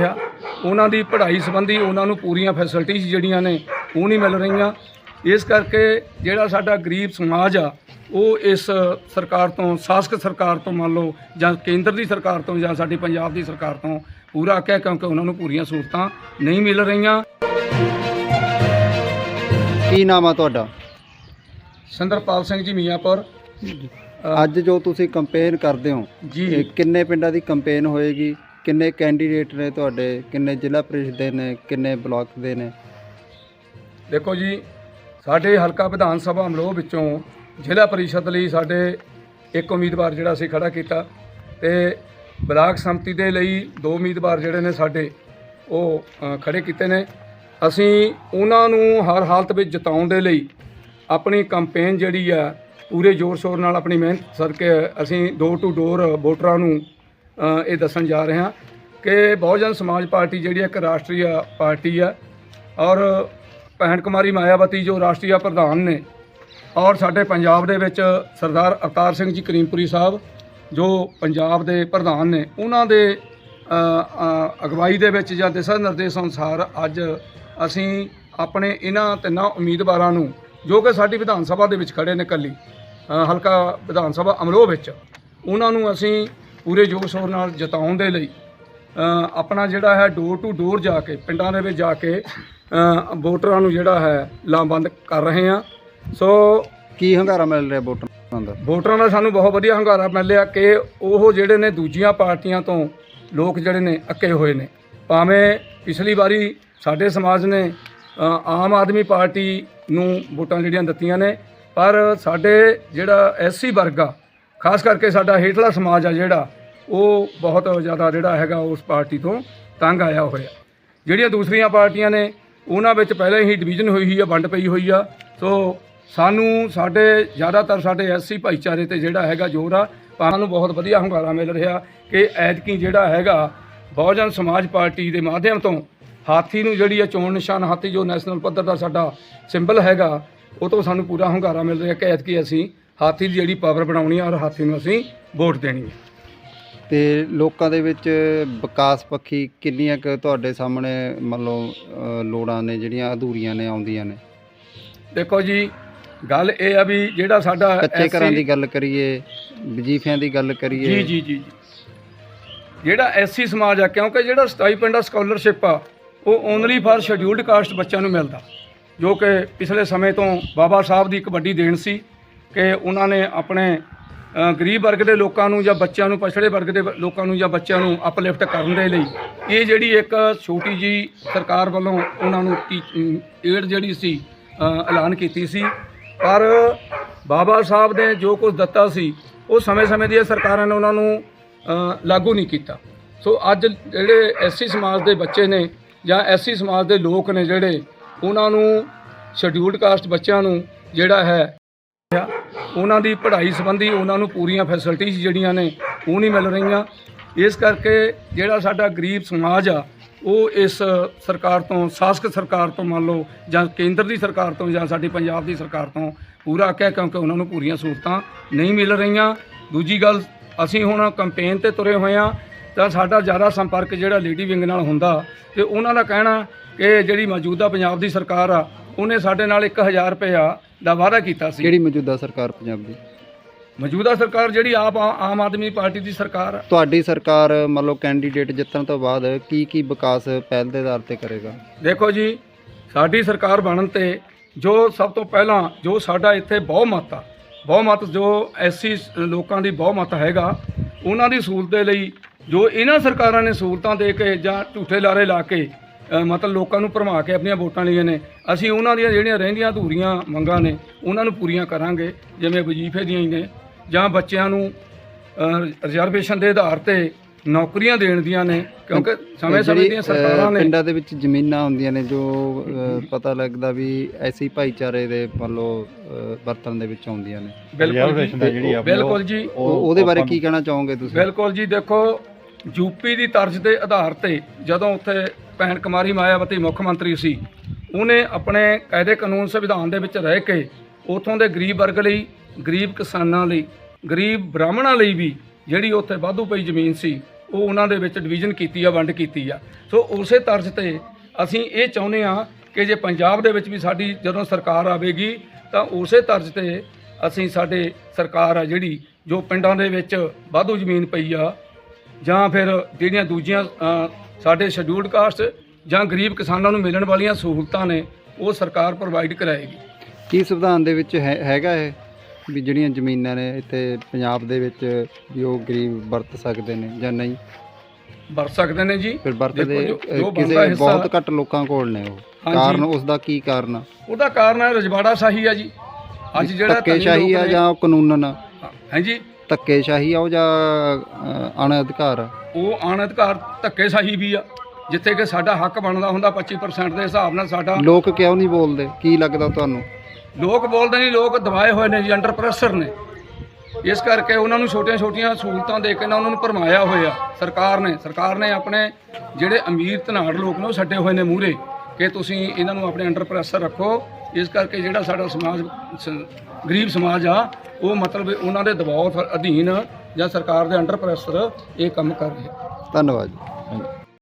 ਆ। ਉਹਨਾਂ ਦੀ ਪੜ੍ਹਾਈ ਸੰਬੰਧੀ ਉਹਨਾਂ ਨੂੰ ਪੂਰੀਆਂ ਫੈਸਿਲਿਟੀਜ਼ ਜਿਹੜੀਆਂ ਨੇ ਉਹ ਨਹੀਂ ਮਿਲ ਰਹੀਆਂ। ਇਸ ਕਰਕੇ ਜਿਹੜਾ ਸਾਡਾ ਗਰੀਬ ਸਮਾਜ ਆ ਉਹ ਇਸ ਸਰਕਾਰ ਤੋਂ ਸ਼ਾਸਕ ਸਰਕਾਰ ਤੋਂ ਮੰਨ ਲਓ ਜਾਂ ਕੇਂਦਰ ਦੀ ਸਰਕਾਰ ਤੋਂ ਜਾਂ ਸਾਡੀ ਪੰਜਾਬ ਦੀ ਸਰਕਾਰ ਤੋਂ ਪੂਰਾ ਅੱਕਿਆ ਕਿਉਂਕਿ ਉਹਨਾਂ ਨੂੰ ਪੂਰੀਆਂ ਸਹੂਲਤਾਂ ਨਹੀਂ ਮਿਲ ਰਹੀਆਂ। ਕੀ ਨਾਮ ਆ ਤੁਹਾਡਾ? ਸੰਦਰਪਾਲ ਸਿੰਘ ਜੀ ਮੀਆਂਪੁਰ। ਅੱਜ ਜੋ ਤੁਸੀਂ ਕੰਪੇਨ ਕਰਦੇ ਹੋ ਜੀ। ਇਹ ਕਿੰਨੇ ਪਿੰਡਾਂ ਦੀ ਕੰਪੇਨ ਹੋਏਗੀ? ਕਿੰਨੇ ਕੈਂਡੀਡੇਟ ਨੇ ਤੁਹਾਡੇ? ਕਿੰਨੇ ਜ਼ਿਲ੍ਹਾ ਪ੍ਰੀਸ਼ਦ ਦੇ ਨੇ? ਕਿੰਨੇ ਬਲਾਕ ਦੇ ਨੇ? ਦੇਖੋ ਜੀ ਸਾਡੇ ਹਲਕਾ ਵਿਧਾਨ ਸਭਾ ਅਮਲੋਹ ਵਿੱਚੋਂ ਜ਼ਿਲ੍ਹਾ ਪਰਿਸ਼ਦ ਲਈ ਸਾਡੇ ਇੱਕ ਉਮੀਦਵਾਰ ਜਿਹੜਾ ਅਸੀਂ ਖੜਾ ਕੀਤਾ ਤੇ ਬਲਾਕ ਸੰਮਤੀ ਦੇ ਲਈ ਦੋ ਉਮੀਦਵਾਰ ਜਿਹੜੇ ਨੇ ਸਾਡੇ ਉਹ ਅ, ਖੜੇ ਕੀਤੇ ਨੇ। ਅਸੀਂ ਉਹਨਾਂ ਨੂੰ ਹਰ ਹਾਲਤ ਵਿੱਚ ਜਿਤਾਉਣ ਦੇ ਲਈ ਆਪਣੀ ਕੈਂਪੇਨ ਜਿਹੜੀ ਆ ਪੂਰੇ ਜ਼ੋਰ ਸ਼ੋਰ ਨਾਲ ਆਪਣੀ ਮਿਹਨਤ ਕਰਕੇ ਅਸੀਂ ਡੋਰ ਟੂ ਡੋਰ ਵੋਟਰਾਂ ਨੂੰ ਇਹ ਦੱਸਣ ਜਾ ਰਹੇ ਹਾਂ ਕਿ ਬਹੁਜਨ ਸਮਾਜ ਪਾਰਟੀ ਜਿਹੜੀ ਇੱਕ ਰਾਸ਼ਟਰੀ ਪਾਰਟੀ ਆ ਔਰ ਭੈਣ ਕੁਮਾਰੀ ਮਾਇਆਵਤੀ ਜੋ ਰਾਸ਼ਟਰੀ ਪ੍ਰਧਾਨ ਨੇ ਔਰ ਸਾਡੇ ਪੰਜਾਬ ਦੇ ਵਿੱਚ ਸਰਦਾਰ ਅਵਤਾਰ ਸਿੰਘ ਜੀ ਕਰੀਮਪੁਰੀ ਸਾਹਿਬ ਜੋ ਪੰਜਾਬ ਦੇ ਪ੍ਰਧਾਨ ਨੇ, ਉਹਨਾਂ ਦੇ ਅਗਵਾਈ ਦੇ ਵਿੱਚ ਜਾਂ ਦਿਸ਼ਾ ਨਿਰਦੇਸ਼ ਅਨੁਸਾਰ ਅੱਜ ਅਸੀਂ ਆਪਣੇ ਇਹਨਾਂ ਤਿੰਨਾਂ ਉਮੀਦਵਾਰਾਂ ਨੂੰ, ਜੋ ਕਿ ਸਾਡੀ ਵਿਧਾਨ ਸਭਾ ਦੇ ਵਿੱਚ ਖੜੇ ਨੇ ਕੱਲੀ ਹਲਕਾ ਵਿਧਾਨ ਸਭਾ ਅਮਰੋਹ ਵਿੱਚ, ਉਹਨਾਂ ਨੂੰ ਅਸੀਂ ਪੂਰੇ ਜੋਰ ਸ਼ੋਰ ਨਾਲ ਜਿਤਾਉਣ ਦੇ ਲਈ ਆਪਣਾ ਜਿਹੜਾ ਹੈ ਡੋਰ ਟੂ ਡੋਰ ਜਾ ਕੇ ਪਿੰਡਾਂ ਦੇ ਵਿੱਚ ਜਾ ਕੇ ਵੋਟਰਾਂ ਨੂੰ ਜਿਹੜਾ ਹੈ ਲਾਮਬੰਦ ਕਰ ਰਹੇ ਹਾਂ। ਸੋ ਕੀ ਹੰਗਾਰਾ ਮਿਲ ਰਿਹਾ ਵੋਟਰਾਂ ਦਾ? ਵੋਟਰਾਂ ਦਾ ਸਾਨੂੰ ਬਹੁਤ ਵਧੀਆ ਹੰਗਾਰਾ ਮਿਲਿਆ ਕਿ ਉਹ ਜਿਹੜੇ ਨੇ ਦੂਜੀਆਂ ਪਾਰਟੀਆਂ ਤੋਂ ਲੋਕ ਜਿਹੜੇ ਨੇ ਅੱਕੇ ਹੋਏ ਨੇ। ਭਾਵੇਂ ਪਿਛਲੀ ਵਾਰੀ ਸਾਡੇ ਸਮਾਜ ਨੇ ਆਮ ਆਦਮੀ ਪਾਰਟੀ ਨੂੰ ਵੋਟਾਂ ਜਿਹੜੀਆਂ ਦਿੱਤੀਆਂ ਨੇ ਪਰ ਸਾਡੇ ਜਿਹੜਾ ਐਸਸੀ ਵਰਗ ਆ ਖਾਸ ਕਰਕੇ ਸਾਡਾ ਹੇਠਲਾ ਸਮਾਜ ਆ ਜਿਹੜਾ, ਉਹ ਬਹੁਤ ਜ਼ਿਆਦਾ ਜਿਹੜਾ ਹੈਗਾ ਉਸ ਪਾਰਟੀ ਤੋਂ ਤੰਗ ਆਇਆ ਹੋਇਆ। ਜਿਹੜੀਆਂ ਦੂਸਰੀਆਂ ਪਾਰਟੀਆਂ ਨੇ, ਉਹਨਾਂ ਵਿੱਚ ਪਹਿਲਾਂ ਹੀ ਡਿਵੀਜ਼ਨ ਹੋਈ ਹੋਈ ਆ, ਵੰਡ ਪਈ ਹੋਈ ਆ। ਸੋ ਸਾਨੂੰ ਸਾਡੇ ਜ਼ਿਆਦਾਤਰ ਸਾਡੇ ਐਸਸੀ ਭਾਈਚਾਰੇ ਤੇ ਜਿਹੜਾ ਹੈਗਾ ਜ਼ੋਰ ਆ। ਪਰ ਨੂੰ ਬਹੁਤ ਵਧੀਆ ਹੰਗਾਰਾ ਮਿਲ ਰਿਹਾ ਕਿ ਐਤਕੀ ਜਿਹੜਾ ਹੈਗਾ, ਬਹੁਜਨ ਸਮਾਜ ਪਾਰਟੀ ਦੇ ਮਾਧਿਅਮ ਤੋਂ ਹਾਥੀ ਨੂੰ ਜਿਹੜੀ ਆ ਚੋਣ ਨਿਸ਼ਾਨ, ਹਾਥੀ ਜੋ ਨੈਸ਼ਨਲ ਪੱਧਰ ਦਾ ਸਾਡਾ ਸਿੰਬਲ ਹੈਗਾ, ਉਹ ਤੋਂ ਸਾਨੂੰ ਪੂਰਾ ਹੰਗਾਰਾ ਮਿਲ ਰਿਹਾ ਕਿ ਐਤਕੀ ਅਸੀਂ ਹਾਥੀ ਦੀ ਜਿਹੜੀ ਪਾਵਰ ਬਣਾਉਣੀ ਆ ਔਰ ਹਾਥੀ ਨੂੰ ਅਸੀਂ ਵੋਟ ਦੇਣੀ ਹੈ ਤੇ ਲੋਕਾਂ ਦੇ ਵਿੱਚ ਵਿਕਾਸ ਪੱਖੀ ਕਿੰਨੀਆਂ ਕੁ ਤੁਹਾਡੇ ਸਾਹਮਣੇ ਮੰਨ ਲਓ ਅ, ਲੋੜਾਂ ਨੇ ਜਿਹੜੀਆਂ ਅਧੂਰੀਆਂ ਨੇ ਆਉਂਦੀਆਂ ਨੇ? ਦੇਖੋ ਜੀ ਗੱਲ ਇਹ ਆ ਵੀ ਜਿਹੜਾ ਸਾਡਾ ਕੱਚੇ ਘਰਾਂ ਦੀ ਗੱਲ ਕਰੀਏ ਵਜੀਫਿਆਂ ਦੀ ਗੱਲ ਕਰੀਏ। ਜੀ ਜੀ ਜੀ ਜੀ। ਜਿਹੜਾ ਐਸਸੀ ਸਮਾਜ ਆ ਕਿਉਂਕਿ ਜਿਹੜਾ ਸਟਾਈਪੈਂਡ ਆ ਸਕਾਲਰਸ਼ਿਪ ਆ ਉਹ ਓਨਲੀ ਫਾਰ ਸ਼ੈਡਿਊਲਡ ਕਾਸਟ ਬੱਚਿਆਂ ਨੂੰ ਮਿਲਦਾ। ਜੋ ਕਿ ਪਿਛਲੇ ਸਮੇਂ ਤੋਂ ਬਾਬਾ ਸਾਹਿਬ ਦੀ ਇੱਕ ਵੱਡੀ ਦੇਣ ਸੀ। ਕਿ ਉਹਨਾਂ ਨੇ ਆਪਣੇ ਗਰੀਬ ਵਰਗ ਦੇ ਲੋਕਾਂ ਨੂੰ ਜਾਂ ਬੱਚਿਆਂ ਨੂੰ, ਪਛੜੇ ਵਰਗ ਦੇ ਲੋਕਾਂ ਨੂੰ ਜਾਂ ਬੱਚਿਆਂ ਨੂੰ ਅਪਲਿਫਟ ਕਰਨ ਦੇ ਲਈ ਇਹ ਜਿਹੜੀ ਇੱਕ ਛੋਟੀ ਜੀ ਸਰਕਾਰ ਵੱਲੋਂ ਉਹਨਾਂ ਨੂੰ ਏਡ ਜਿਹੜੀ ਸੀ ਐਲਾਨ ਕੀਤੀ ਸੀ। ਪਰ ਬਾਬਾ ਸਾਹਿਬ ਨੇ ਜੋ ਕੁਝ ਦਿੱਤਾ ਸੀ, ਉਹ ਸਮੇਂ-ਸਮੇਂ ਦੀਆਂ ਸਰਕਾਰਾਂ ਨੇ ਉਹਨਾਂ ਨੂੰ ਲਾਗੂ ਨਹੀਂ ਕੀਤਾ। ਸੋ ਅੱਜ ਜਿਹੜੇ ਐਸਸੀ ਸਮਾਜ ਦੇ ਬੱਚੇ ਨੇ ਜਾਂ ਐਸਸੀ ਸਮਾਜ ਦੇ ਲੋਕ ਨੇ ਜਿਹੜੇ, ਉਹਨਾਂ ਨੂੰ ਸ਼ਡਿਊਲਡ ਕਾਸਟ ਬੱਚਿਆਂ ਨੂੰ ਜਿਹੜਾ ਹੈ ਉਹਨਾਂ ਦੀ ਪੜ੍ਹਾਈ ਸੰਬੰਧੀ ਉਹਨਾਂ ਨੂੰ ਪੂਰੀਆਂ ਫੈਸਿਲਿਟੀਜ਼ ਜਿਹੜੀਆਂ ਨੇ, ਉਹ ਨਹੀਂ ਮਿਲ ਰਹੀਆਂ। ਇਸ ਕਰਕੇ ਜਿਹੜਾ ਸਾਡਾ ਗਰੀਬ ਸਮਾਜ ਆ, ਉਹ ਇਸ ਸਰਕਾਰ ਤੋਂ, ਸ਼ਾਸਕ ਸਰਕਾਰ ਤੋਂ ਮੰਨ ਲਓ ਜਾਂ ਕੇਂਦਰ ਦੀ ਸਰਕਾਰ ਤੋਂ ਜਾਂ ਸਾਡੀ ਪੰਜਾਬ ਦੀ ਸਰਕਾਰ ਤੋਂ ਪੂਰਾ ਅੱਕਿਆ ਕਿਉਂਕਿ ਉਹਨਾਂ ਨੂੰ ਪੂਰੀਆਂ ਸਹੂਲਤਾਂ ਨਹੀਂ ਮਿਲ ਰਹੀਆਂ। ਦੂਜੀ ਗੱਲ, ਅਸੀਂ ਹੁਣ ਕੈਂਪੇਨ ਤੇ ਤੁਰੇ ਹੋਏ ਆ, ਤਾਂ ਸਾਡਾ ਜ਼ਿਆਦਾ ਸੰਪਰਕ ਜਿਹੜਾ ਲੇਡੀ ਵਿੰਗ ਨਾਲ ਹੁੰਦਾ ਤੇ ਉਹਨਾਂ ਦਾ ਕਹਿਣਾ ਕਿ ਜਿਹੜੀ ਮੌਜੂਦਾ ਪੰਜਾਬ ਦੀ ਸਰਕਾਰ ਆ ਉਹਨੇ ਸਾਡੇ ਨਾਲ 1000 ਰੁਪਇਆ ਦਾ ਵਾਅਦਾ ਕੀਤਾ ਸੀ। ਕਿਹੜੀ ਮੌਜੂਦਾ ਸਰਕਾਰ ਪੰਜਾਬ ਦੀ? ਮੌਜੂਦਾ ਸਰਕਾਰ ਜਿਹੜੀ ਆਪ ਆਮ ਆਦਮੀ ਪਾਰਟੀ ਦੀ ਸਰਕਾਰ ਆ। ਤੁਹਾਡੀ ਸਰਕਾਰ ਮੰਨ ਲਓ ਕੈਂਡੀਡੇਟ ਜਿੱਤਣ ਤੋਂ ਬਾਅਦ ਕੀ ਕੀ ਵਿਕਾਸ ਪਹਿਲ ਦੇ ਆਧਾਰ ਤੇ ਕਰੇਗਾ? ਦੇਖੋ ਜੀ ਸਾਡੀ ਸਰਕਾਰ ਬਣਨ ਤੇ ਜੋ ਸਭ ਤੋਂ ਪਹਿਲਾਂ ਜੋ ਸਾਡਾ ਇੱਥੇ ਬਹੁਮਤ ਆ ਬਹੁਮਤ ਜੋ ਐਸੀ ਲੋਕਾਂ ਦੀ ਬਹੁਮਤ ਹੈਗਾ ਉਹਨਾਂ ਦੀ ਸਹੂਲਤ ਦੇ ਲਈ ਜੋ ਇਹਨਾਂ ਸਰਕਾਰਾਂ ਨੇ ਸਹੂਲਤਾਂ ਦੇ ਕੇ ਜਾਂ ਝੂਠੇ ਲਾਰੇ ਲਾ ਕੇ ਮਤਲਬ ਲੋਕਾਂ ਨੂੰ ਭਰਮਾ ਕੇ ਆਪਣੀਆਂ ਵੋਟਾਂ ਲਈਆਂ ਨੇ। ਅਸੀਂ ਉਹਨਾਂ ਦੀਆਂ ਜਿਹੜੀਆਂ ਰਹਿੰਦੀਆਂ ਅਧੂਰੀਆਂ ਮੰਗਾਂ ਨੇ ਉਹਨਾਂ ਨੂੰ ਪੂਰੀਆਂ ਕਰਾਂਗੇ ਜਿਵੇਂ ਵਜ਼ੀਫੇ ਦੀਆਂ ਹੀ ਨੇ ਜਾਂ ਬੱਚਿਆਂ ਨੂੰ ਰਿਜ਼ਰਵੇਸ਼ਨ ਦੇ ਆਧਾਰ ਤੇ ਨੌਕਰੀਆਂ ਦੇਣ ਦੀਆਂ ਨੇ ਕਿਉਂਕਿ ਸਮੇਂ ਸਮੇਂ ਦੀਆਂ ਸਰਕਾਰਾਂ ਨੇ ਪਿੰਡਾਂ ਦੇ ਵਿੱਚ ਜ਼ਮੀਨਾਂ ਹੁੰਦੀਆਂ ਨੇ ਜੋ ਪਤਾ ਲੱਗਦਾ ਵੀ ਐਸੀ ਭਾਈਚਾਰੇ ਦੇ ਮੰਨ ਲਓ ਅ, ਵਰਤਨ ਦੇ ਵਿੱਚ ਆਉਂਦੀਆਂ ਨੇ। ਬਿਲਕੁਲ ਜੀ। ਬਿਲਕੁਲ ਜੀ। ਉਹ ਉਹਦੇ ਬਾਰੇ ਕੀ ਕਹਿਣਾ ਚਾਹੋਗੇ ਤੁਸੀਂ? ਬਿਲਕੁਲ ਜੀ ਦੇਖੋ ਯੂਪੀ ਦੀ ਤਰਜ਼ ਦੇ ਆਧਾਰ ਤੇ ਜਦੋਂ ਉੱਥੇ ਭੈਣ ਕੁਮਾਰੀ ਮਾਇਆਵਤੀ ਮੁੱਖ ਮੰਤਰੀ ਸੀ। ਉਹਨੇ ਆਪਣੇ ਕਾਇਦੇ ਕਾਨੂੰਨ ਸੰਵਿਧਾਨ ਦੇ ਵਿੱਚ ਰਹਿ ਕੇ ਉਥੋਂ ਦੇ ਗਰੀਬ ਵਰਗ ਲਈ, ਗਰੀਬ ਕਿਸਾਨਾਂ ਲਈ, ਗਰੀਬ ਬ੍ਰਾਹਮਣਾਂ ਲਈ ਵੀ ਜਿਹੜੀ ਉੱਥੇ ਵਾਧੂ ਪਈ ਜ਼ਮੀਨ ਸੀ, ਉਹ ਉਹਨਾਂ ਦੇ ਵਿੱਚ ਡਿਵੀਜ਼ਨ ਕੀਤੀ ਆ, ਵੰਡ ਕੀਤੀ ਆ। ਸੋ ਉਸੇ ਤਰਜ਼ ਤੇ ਅਸੀਂ ਇਹ ਚਾਹੁੰਦੇ ਆ ਕਿ ਜੇ ਪੰਜਾਬ ਦੇ ਵਿੱਚ ਵੀ ਸਾਡੀ ਜਦੋਂ ਸਰਕਾਰ ਆਵੇਗੀ, ਤਾਂ ਉਸੇ ਤਰਜ਼ ਤੇ ਅਸੀਂ ਸਾਡੇ ਸਰਕਾਰ ਆ ਜਿਹੜੀ, ਜੋ ਪਿੰਡਾਂ ਦੇ ਵਿੱਚ ਵਾਧੂ ਜ਼ਮੀਨ ਪਈ ਆ, ਜਾਂ ਫਿਰ ਜਿਹੜੀਆਂ ਦੂਜੀਆਂ ਸਾਡੇ ਸ਼ਡਿਊਲਡ ਕਾਸਟ ਜਾਂ ਗਰੀਬ ਕਿਸਾਨਾਂ ਨੂੰ ਮਿਲਣ ਵਾਲੀਆਂ ਸਹੂਲਤਾਂ ਨੇ ਉਹ ਸਰਕਾਰ ਪ੍ਰੋਵਾਈਡ ਕਰਾਏਗੀ। ਕੀ ਸੰਵਿਧਾਨ ਦੇ ਵਿੱਚ ਹੈ- ਹੈਗਾ ਇਹ? ਵੀ ਜਿਹੜੀਆਂ ਜ਼ਮੀਨਾਂ ਨੇ ਇੱਥੇ ਪੰਜਾਬ ਦੇ ਵਿੱਚ ਵੀ ਉਹ ਗਰੀਬ ਵਰਤ ਸਕਦੇ ਨੇ ਜਾਂ ਨਹੀਂ? ਵਰਤ ਸਕਦੇ ਨੇ ਜੀ। ਫਿਰ ਵਰਤਦੇ ਦੇਖੋ ਜੋ- ਅ, ਜੋ ਬਣਦਾ ਕਿਸੇ ਹਿੱਸਾ- ਬਹੁਤ ਘੱਟ ਲੋਕਾਂ ਕੋਲ ਨੇ ਉਹ। ਹਾਂਜੀ। ਕਾਰਨ ਉਸ ਦਾ ਕੀ ਕਾਰਨ ਆ? ਉਹਦਾ ਕਾਰਨ ਹੈ ਰਜਵਾੜਾ ਸ਼ਾਹੀ ਆ ਜੀ। ਅੱਜ ਜਿਹੜਾ ਧੱਕੇਸ਼ਾਹੀ ਆ ਜਾਂ ਕਾਨੂੰਨ ਆ ਹਾਂਜੀ। ਧੱਕੇਸ਼ਾਹੀ ਆ ਉਹ ਜਾਂ ਅ, ਅਣਅਧਿਕਾਰ ਆ? ਉਹ ਆਣ ਅਧਿਕਾਰ ਧੱਕੇ ਸ਼ਾਹੀ ਵੀ ਆ ਜਿੱਥੇ ਕਿ ਸਾਡਾ ਹੱਕ ਬਣਦਾ ਹੁੰਦਾ 25% ਦੇ ਹਿਸਾਬ ਨਾਲ ਸਾਡਾ। ਲੋਕ ਕਿਉਂ ਨਹੀਂ ਬੋਲਦੇ? ਕੀ ਲੱਗਦਾ ਤੁਹਾਨੂੰ? ਲੋਕ ਬੋਲਦੇ ਨਹੀਂ ਲੋਕ ਦਬਾਏ ਹੋਏ ਨੇ ਜੀ ਅੰਡਰ ਪ੍ਰੈਸ਼ਰ ਨੇ। ਇਸ ਕਰਕੇ ਉਹਨਾਂ ਨੂੰ ਛੋਟੀਆਂ-ਛੋਟੀਆਂ ਸਹੂਲਤਾਂ ਦੇ ਕੇ ਨਾ ਉਹਨਾਂ ਨੂੰ ਭਰਮਾਇਆ ਹੋਇਆ ਸਰਕਾਰ ਨੇ। ਸਰਕਾਰ ਨੇ ਆਪਣੇ ਜਿਹੜੇ ਅਮੀਰ ਧਨਾੜ ਲੋਕ ਨੇ ਉਹ ਛੱਡੇ ਹੋਏ ਨੇ ਮੂਹਰੇ ਕਿ ਤੁਸੀਂ ਇਹਨਾਂ ਨੂੰ ਆਪਣੇ ਅੰਡਰ ਪ੍ਰੈਸ਼ਰ ਰੱਖੋ। ਇਸ ਕਰਕੇ ਜਿਹੜਾ ਸਾਡਾ ਸਮਾਜ ਗਰੀਬ ਸਮਾਜ ਆ ਉਹ ਮਤਲਬ ਉਹਨਾਂ ਦੇ ਦਬਾਅ ਅਧੀਨ ਜਾਂ ਸਰਕਾਰ ਦੇ ਅੰਡਰ ਪ੍ਰੈਸ਼ਰ ਇਹ ਕੰਮ ਕਰ ਰਿਹਾ। ਧੰਨਵਾਦ ਜੀ।